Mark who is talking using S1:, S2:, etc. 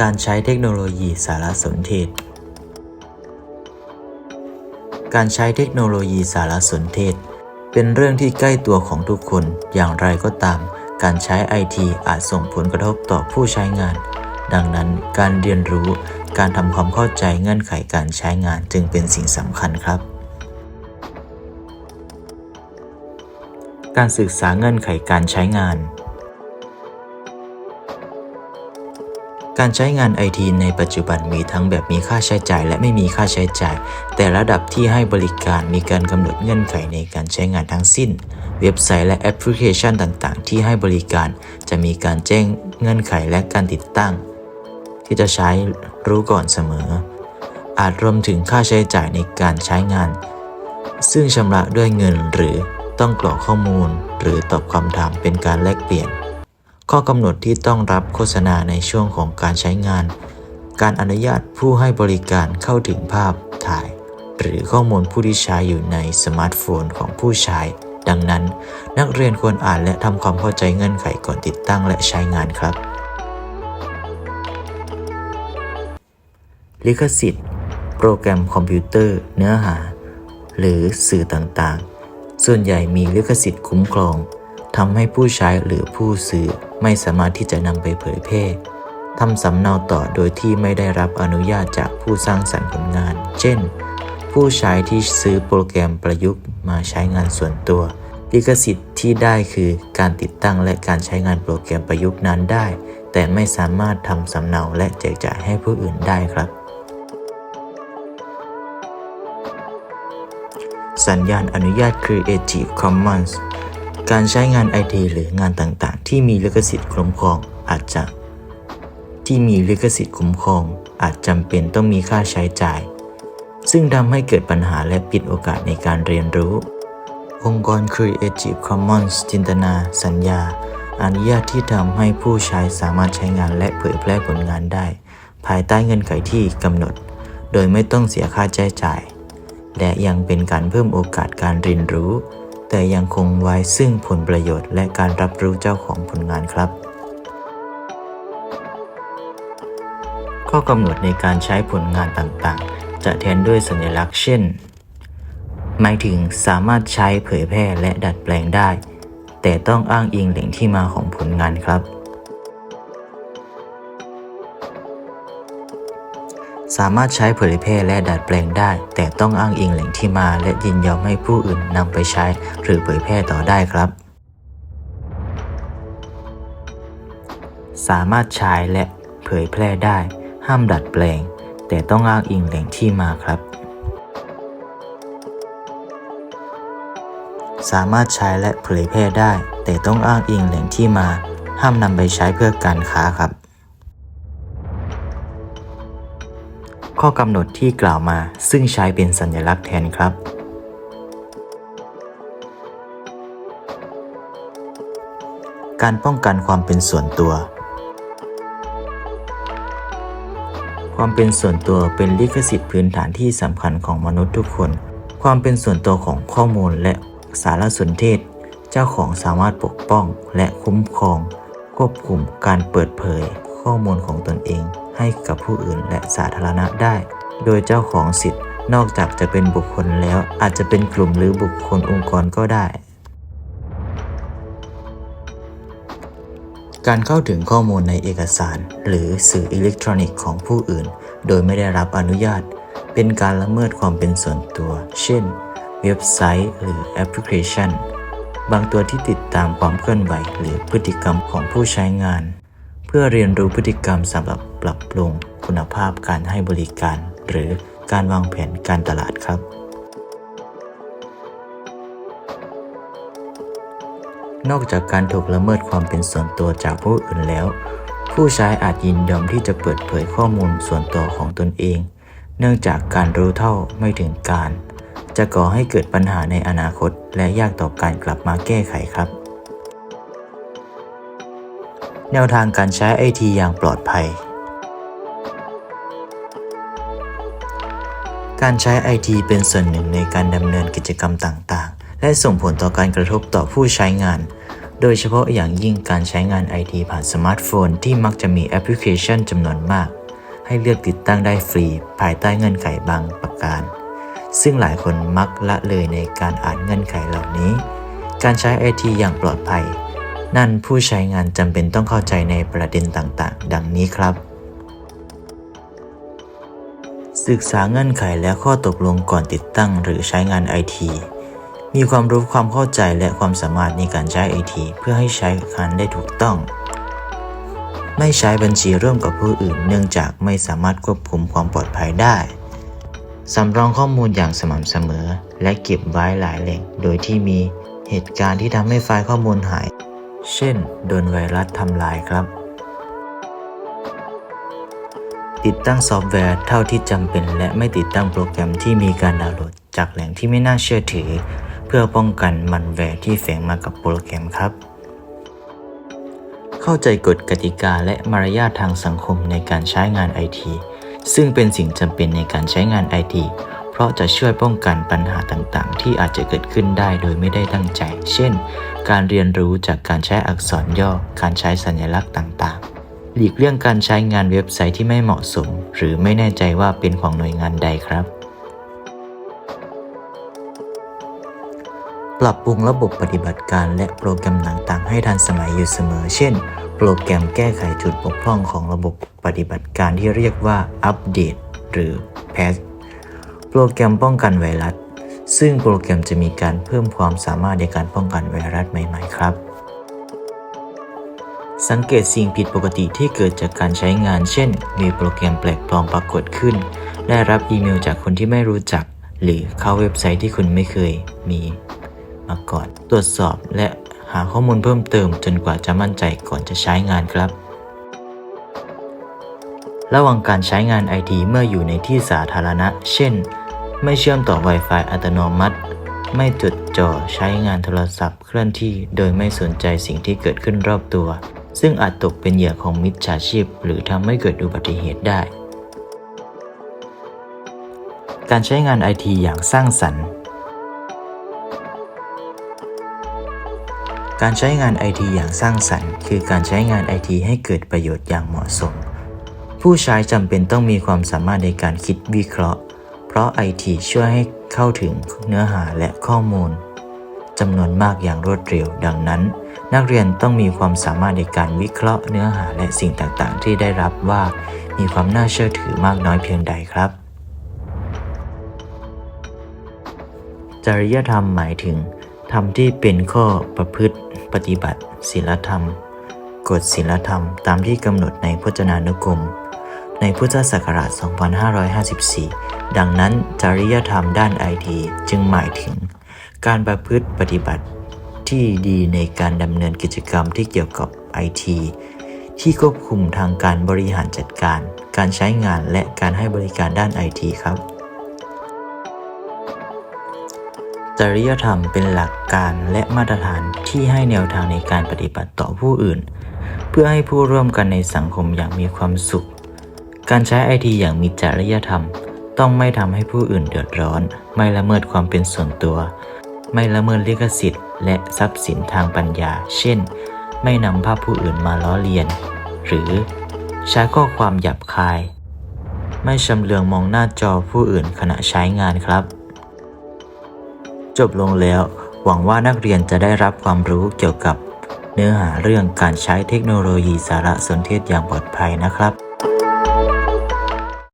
S1: การใช้เทคโนโลยีสารสนเทศ การใช้เทคโนโลยีสารสนเทศ เป็นเรื่องที่ใกล้ตัวของทุกคน อย่างไรก็ตาม การใช้ไอทีอาจส่งผลกระทบต่อผู้ใช้งาน ดังนั้นการเรียนรู้ การทำความเข้าใจเงื่อนไขการใช้งานจึงเป็นสิ่งสำคัญครับ การศึกษาเงื่อนไขการใช้งาน การใช้งานไอทีในปัจจุบันมีทั้งแบบมีค่าใช้จ่าย และไม่มีค่าใช้จ่าย แต่ระดับที่ให้บริการมีการกำหนดเงื่อนไขในการใช้งานทั้งสิ้น เว็บไซต์และแอปพลิเคชันต่าง ๆ ที่ให้บริการ จะมีการแจ้งเงื่อนไขและการติดตั้ง ที่จะใช้รู้ก่อนเสมอ อาจรวมถึงค่าใช้จ่ายในการใช้งาน ซึ่งชำระด้วยเงินหรือต้องกรอกข้อมูล หรือตอบคำถามเป็นการแลกเปลี่ยน ข้อกำหนดที่ต้องรับโฆษณาในช่วงของการใช้งาน การอนุญาตผู้ให้บริการเข้าถึงภาพถ่าย หรือข้อมูลผู้ที่ใช้อยู่ในสมาร์ทโฟนของผู้ใช้ ดังนั้น นักเรียนควรอ่านและทำความเข้าใจเงื่อนไขก่อนติดตั้งและใช้งานครับ ลิขสิทธิ์ โปรแกรมคอมพิวเตอร์ เนื้อหา หรือสื่อต่างๆ ส่วนใหญ่มีลิขสิทธิ์คุ้มครอง ทำให้ผู้ใช้หรือผู้ซื้อไม่สามารถที่จะนำไปเผยแพร่ทำสำเนาต่อโดยที่ไม่ได้รับอนุญาตจากผู้สร้างสรรค์ผลงาน เช่น ผู้ใช้ที่ซื้อโปรแกรมประยุกต์มาใช้งานส่วนตัวลิขสิทธิ์ที่ได้คือการติดตั้งและการใช้งานโปรแกรมประยุกต์นั้นได้ แต่ไม่สามารถทำสำเนาและแจกจ่ายให้ผู้อื่นได้ครับ สัญญาณอนุญาต Creative Commons การใช้งานไอทีหรืองานต่างๆ ที่มีลิขสิทธิ์คุ้มครองอาจจะที่มีลิขสิทธิ์คุ้มครอง อาจจำเป็นต้องมีค่าใช้จ่าย ซึ่งทำให้เกิดปัญหาและปิดโอกาสในการเรียนรู้ องค์กร Creative Commons จินตนา สัญญา อนุญาตที่ทำให้ผู้ใช้สามารถใช้งานและเผยแพร่ผลงานได้ ภายใต้เงื่อนไขที่กำหนด โดยไม่ต้องเสียค่าใช้จ่าย และยังเป็นการเพิ่มโอกาสการเรียนรู้ แต่ยังคงไว้ซึ่งผลประโยชน์และการรับรู้เจ้าของผลงานครับ ข้อกำหนดในการใช้ผลงานต่างๆ จะแทนด้วยสัญลักษณ์เช่น หมายถึงสามารถใช้เผยแพร่และดัดแปลงได้ แต่ต้องอ้างอิงแหล่งที่มาของผลงานครับ สามารถใช้เผยแพร่และดัดแปลงได้ แต่ต้องอ้างอิงแหล่งที่มาและยินยอมให้ผู้อื่นนำไปใช้ หรือเผยแพร่ต่อได้ครับ สามารถใช้และเผยแพร่ได้ ห้ามดัดแปลง แต่ต้องอ้างอิงแหล่งที่มาครับ สามารถใช้และเผยแพร่ได้ แต่ต้องอ้างอิงแหล่งที่มา ห้ามนำไปใช้เพื่อการค้าครับ ข้อกำหนดที่กล่าวมาซึ่งใช้เป็นสัญลักษณ์แทนครับ การป้องกันความเป็นส่วนตัว ความเป็นส่วนตัวเป็นลิขสิทธิ์พื้นฐานที่สำคัญของมนุษย์ทุกคน ความเป็นส่วนตัวของข้อมูลและสารสนเทศ เจ้าของสามารถปกป้องและคุ้มครอง ควบคุมการเปิดเผยข้อมูลของตนเอง ให้กับผู้อื่นและสาธารณะได้ โดยเจ้าของสิทธิ์นอกจากจะเป็นบุคคลแล้ว อาจจะเป็นกลุ่มหรือบุคคลองค์กรก็ได้ การเข้าถึงข้อมูลในเอกสาร หรือสื่ออิเล็กทรอนิกส์ของผู้อื่น โดยไม่ได้รับอนุญาต เป็นการละเมิดความเป็นส่วนตัว เช่น เว็บไซต์ หรือแอปพลิเคชัน บางตัวที่ติดตามความเคลื่อนไหวหรือพฤติกรรมของผู้ใช้งาน พื่อเรียนรู้พฤติกรรมสำหรับปรับปรุงคุณภาพการให้บริการ หรือการวางแผนการตลาดครับ นอกจากการถูกละเมิดความเป็นส่วนตัวจากผู้อื่นแล้ว ผู้ใช้อาจยินยอมที่จะเปิดเผยข้อมูลส่วนตัวของตนเอง เนื่องจากการรู้เท่าไม่ถึงการ จะก่อให้เกิดปัญหาในอนาคตและยากต่อการกลับมาแก้ไขครับ แนวทางการใช้ไอทีอย่างปลอดภัย การใช้ไอทีเป็นส่วนหนึ่งในการดำเนินกิจกรรมต่างๆ และส่งผลต่อการกระทบต่อผู้ใช้งาน โดยเฉพาะอย่างยิ่งการใช้งานไอทีผ่านสมาร์ทโฟนที่มักจะมีแอปพลิเคชันจำนวนมาก ให้เลือกติดตั้งได้ฟรี ภายใต้เงื่อนไขบางประการ ซึ่งหลายคนมักละเลยในการอ่านเงื่อนไขเหล่านี้ การใช้ไอทีอย่างปลอดภัย นั่นผู้ใช้งานจำเป็นต้องเข้าใจในประเด็นต่างๆ ดังนี้ครับ ศึกษาเงื่อนไขและข้อตกลงก่อนติดตั้งหรือใช้งานไอทีมีความรู้ความเข้าใจและความสามารถในการใช้ไอทีเพื่อให้ใช้งานได้ถูกต้อง ไม่ใช้บัญชีร่วมกับผู้อื่น เนื่องจากไม่สามารถควบคุมความปลอดภัยได้สำรองข้อมูลอย่างสม่ำเสมอ และเก็บไว้หลายแหล่ง โดยที่มีเหตุการณ์ที่ทำให้ไฟล์ข้อมูลหาย เช่น โดนไวรัสทำลายครับ ติดตั้งซอฟต์แวร์เท่าที่จำเป็น และไม่ติดตั้งโปรแกรมที่มีการดาวน์โหลด จากแหล่งที่ไม่น่าเชื่อถือ เพื่อป้องกันมันแวร์ที่แฝงมากับโปรแกรมครับ เข้าใจกฎกติกาและมารยาททางสังคมในการใช้งานไอทีซึ่งเป็นสิ่งจำเป็นในการใช้งานไอที ราะจะช่วยป้องกันปัญหาต่างๆ ที่อาจจะเกิดขึ้นได้โดยไม่ได้ตั้งใจ เช่น การเรียนรู้จากการใช้อักษรย่อ การใช้สัญลักษณ์ต่างๆ หลีกเลี่ยงการใช้งานเว็บไซต์ที่ไม่เหมาะสม หรือไม่แน่ใจว่าเป็นของหน่วยงานใดครับปรับปรุงระบบปฏิบัติการและโปรแกรมต่างๆ ให้ทันสมัยอยู่เสมอ เช่น โปรแกรมแก้ไขจุดบกพร่องของระบบปฏิบัติการที่เรียกว่าอัปเดตหรือ patch โปรแกรมป้องกันไวรัส ซึ่งโปรแกรมจะมีการเพิ่มความสามารถในการป้องกันไวรัสใหม่ ๆ ครับ สังเกตสิ่งผิดปกติที่เกิดจากการใช้งาน เช่น มีโปรแกรมแปลกปลอมปรากฏขึ้น ได้รับอีเมลจากคนที่ไม่รู้จัก หรือเข้าเว็บไซต์ที่คุณไม่เคยมีมาก่อน ตรวจสอบและหาข้อมูลเพิ่มเติมจนกว่าจะมั่นใจก่อนจะใช้งานครับ ระหว่างการใช้งานไอทีเมื่ออยู่ในที่สาธารณะ เช่น ไม่เชื่อมต่อ Wi-Fi อัตโนมัติ ไม่จดจ่อใช้งานโทรศัพท์เคลื่อนที่โดยไม่สนใจสิ่งที่เกิดขึ้นรอบตัว ซึ่งอาจตกเป็นเหยื่อของมิจฉาชีพ หรือทำให้เกิดอุบัติเหตุได้ การใช้งานไอทีอย่างสร้างสรรค์การใช้งานไอทีอย่างสร้างสรรค์ คือการใช้งานไอทีให้เกิดประโยชน์อย่างเหมาะสม ผู้ใช้จำเป็นต้องมีความสามารถในการคิดวิเคราะห์ เพราะไอทีช่วยให้เข้าถึงเนื้อหาและข้อมูลจำนวนมากอย่างรวดเร็ว ดังนั้น นักเรียนต้องมีความสามารถในการวิเคราะห์เนื้อหาและสิ่งต่างๆ ที่ได้รับว่ามีความน่าเชื่อถือมากน้อยเพียงใดครับ จริยธรรมหมายถึงธรรมที่เป็นข้อประพฤติปฏิบัติศีลธรรม กฎศีลธรรมตามที่กำหนดในพจนานุกรม ในพุทธศักราช 2554 ดังนั้นจริยธรรมด้านไอทีจึงหมายถึง การประพฤติปฏิบัติที่ดีในการดำเนินกิจกรรมที่เกี่ยวกับไอทีที่ควบคุมทางการบริหารจัดการ การใช้งานและการให้บริการด้านไอทีครับ จริยธรรมเป็นหลักการและมาตรฐานที่ให้แนวทางในการปฏิบัติต่อผู้อื่น เพื่อให้ผู้ร่วมกันในสังคมอย่างมีความสุข การใช้ไอทีอย่างมีจริยธรรม ต้องไม่ทำให้ผู้อื่นเดือดร้อน ไม่ละเมิดความเป็นส่วนตัว ไม่ละเมิดลิขสิทธิ์ และทรัพย์สินทางปัญญา เช่น ไม่นำภาพผู้อื่นมาล้อเลียน หรือใช้ข้อความหยาบคาย ไม่ชำเลืองมองหน้าจอผู้อื่นขณะใช้งานครับ จบลงแล้ว หวังว่านักเรียนจะได้รับความรู้เกี่ยวกับเนื้อหาเรื่องการใช้เทคโนโลยีสารสนเทศอย่างปลอดภัยนะครับ